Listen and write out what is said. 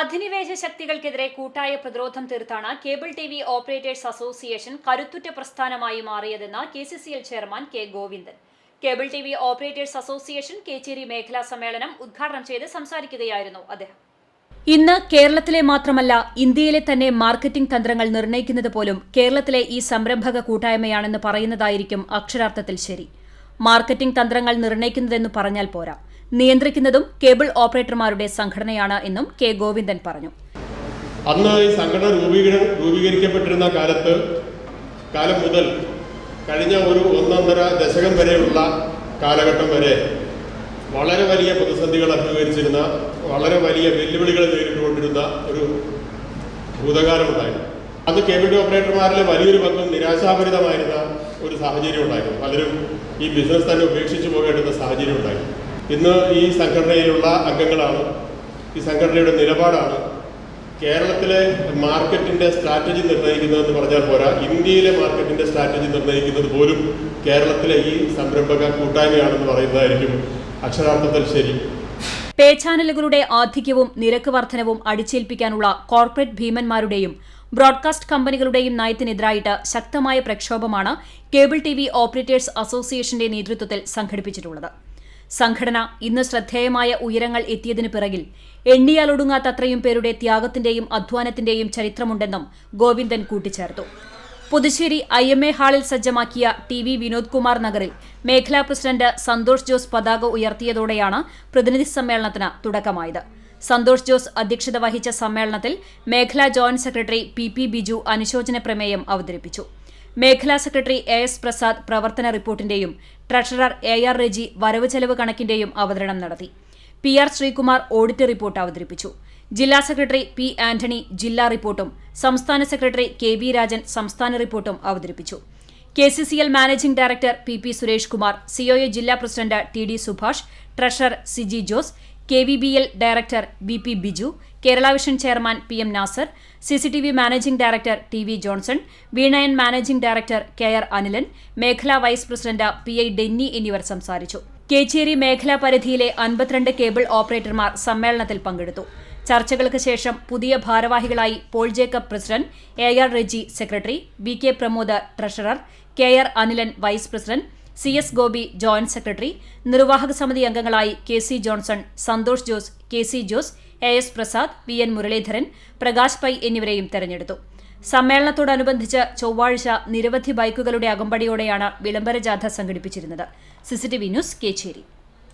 അധിനിവേശ ശക്തികൾക്കെതിരെ കൂട്ടായ പ്രതിരോധം തീർത്താണ് cable T V operators association കരുത്തുറ്റ പ്രസ്ഥാനമായി മാറിയതെന്ന് K C C L chairman K Govindan. Cable T V operators association Kecheri മേഖലാ സമ്മേളനം ഉദ്ഘാടനം ചെയ്ത് സംസാരിക്കുകയായിരുന്നു അദ്ദേഹം. ഇന്ന് കേരളത്തിലെ മാത്രമല്ല ഇന്ത്യയിലെ തന്നെ മാർക്കറ്റിംഗ് തന്ത്രങ്ങൾ നിർണയിക്കുന്നത് പോലും കേരളത്തിലെ ഈ സംരംഭക കൂട്ടായ്മയാണെന്ന് പറയുന്നതായിരിക്കും അക്ഷരാർത്ഥത്തിൽ ശരി. മാർക്കറ്റിംഗ് തന്ത്രങ്ങൾ നിർണയിക്കുന്നതെന്ന് പറഞ്ഞാൽ പോരാ. നിയന്ത്രിക്കുന്നതും കേബിൾ ഓപ്പറേറ്റർമാരുടെ സംഘടനയാണ് എന്നും കെ ഗോവിന്ദൻ പറഞ്ഞു. അന്ന് ഈ സംഘടന രൂപീകരണം രൂപീകരിക്കപ്പെട്ടിരുന്ന കാലത്ത് കാലം മുതൽ കഴിഞ്ഞ ഒരു ഒന്നൊന്നര ദശകം വരെയുള്ള കാലഘട്ടം വരെ വളരെ വലിയ പ്രതിസന്ധികൾ അഭിമുഖീകരിച്ചിരുന്ന വളരെ വലിയ വെല്ലുവിളികൾ നേരിട്ടുകൊണ്ടിരുന്ന ഒരു ഭൂതകാലമുണ്ടായിരുന്നു അന്ന് കേബിൾ ഓപ്പറേറ്റർമാരിലെ വലിയൊരു പങ്കും നിരാശാഭരിതമായിരുന്ന ഒരു സാഹചര്യം ഉണ്ടായിരുന്നു. പലരും ഈ ബിസിനസ് തന്നെ ഉപേക്ഷിച്ച് പോകേണ്ടുന്ന സാഹചര്യം ഉണ്ടായിരുന്നു. ഇന്ന് ഈ സംഘടനയിലുള്ള അംഗങ്ങളാണ് ഈ സംഘടനയുടെ നിലപാടാണ് കേരളത്തിലെ മാർക്കറ്റിന്റെ സ്ട്രാറ്റജി നിർണയിക്കുന്നതെന്ന് പറഞ്ഞാൽ പോരാ. ഇന്ത്യയിലെ മാർക്കറ്റിന്റെ സ്ട്രാറ്റജി നിർണയിക്കുന്നത് പോലും കേരളത്തിലെ ഈ സംരംഭക കൂട്ടായ്മയാണെന്ന് പറയുന്നതായിരിക്കും അക്ഷരാർത്ഥത്തിൽ ശരി. പേ ചാനലുകളുടെ ആധിക്യവും നിരക്ക് വർധനവും അടിച്ചേൽപ്പിക്കാനുള്ള കോർപ്പറേറ്റ് ഭീമന്മാരുടെയും ബ്രോഡ്കാസ്റ്റ് കമ്പനികളുടെയും നയത്തിനെതിരായിട്ട് ശക്തമായ പ്രക്ഷോഭമാണ് കേബിൾ ടി വി ഓപ്പറേറ്റേഴ്സ് അസോസിയേഷന്റെ നേതൃത്വത്തിൽ സംഘടിപ്പിച്ചിട്ടുള്ളത്. സംഘടന ഇന്ന് ശ്രദ്ധേയമായ ഉയരങ്ങൾ എത്തിയതിനു പിറകിൽ എണ്ണിയാലൊടുങ്ങാത്തത്രയും പേരുടെ ത്യാഗത്തിന്റെയും അധ്വാനത്തിന്റെയും ചരിത്രമുണ്ടെന്നും ഗോവിന്ദൻ കൂട്ടിച്ചേർത്തു. പുതുശ്ശേരി ഐ എം എ ഹാളിൽ സജ്ജമാക്കിയ ടി വി വിനോദ് കുമാർ നഗറിൽ മേഖലാ പ്രസിഡന്റ് സന്തോഷ് ജോസ് പതാക ഉയർത്തിയതോടെയാണ് പ്രതിനിധി സമ്മേളനത്തിന് തുടക്കമായത്. സന്തോഷ് ജോസ് അധ്യക്ഷത വഹിച്ച സമ്മേളനത്തിൽ മേഖലാ joint secretary P P Biju അനുശോചന പ്രമേയം അവതരിപ്പിച്ചു. മേഖലാ സെക്രട്ടറി എ എസ് പ്രസാദ് പ്രവർത്തന റിപ്പോർട്ടിന്റെയും ട്രഷറർ എ ആർ റെജി വരവ് ചെലവ് കണക്കിന്റെയും അവതരണം നടത്തി. P R Sreekumar audit report അവതരിപ്പിച്ചു. ജില്ലാ സെക്രട്ടറി പി ആന്റണി ജില്ലാ റിപ്പോർട്ടും സംസ്ഥാന സെക്രട്ടറി കെ വി രാജൻ സംസ്ഥാന റിപ്പോർട്ടും അവതരിപ്പിച്ചു. K C C L managing director P P Suresh Kumar C O A ജില്ലാ president T D Subhash treasurer Siji Jose K V B L director B P Biju Kerala Vision chairman P M Nasar C C T V managing director T V Johnson വീണയൻ managing director K R Anilan മേഖലാ vice president P I Denny എന്നിവർ സംസാരിച്ചു. കേച്ചേരി മേഖലാ പരിധിയിലെ അൻപത്തിരണ്ട് cable ഓപ്പറേറ്റർമാർ സമ്മേളനത്തിൽ പങ്കെടുത്തു. ചർച്ചകൾക്ക് ശേഷം പുതിയ ഭാരവാഹികളായി Paul Jacob president A R Reji secretary V K Pramod treasurer K R Anilan vice president C S Gopi joint secretary നിർവാഹക സമിതി അംഗങ്ങളായി K C Johnson Santhosh Jose K C Jose A S Prasad V N Muraleedharan Prakash Pai എന്നിവരെയും തെരഞ്ഞെടുത്തു. സമ്മേളനത്തോടനുബന്ധിച്ച് ചൊവ്വാഴ്ച നിരവധി ബൈക്കുകളുടെ അകമ്പടിയോടെയാണ് വിളംബര ജാഥ സംഘടിപ്പിച്ചിരുന്നത്. CCTV news Kecheri.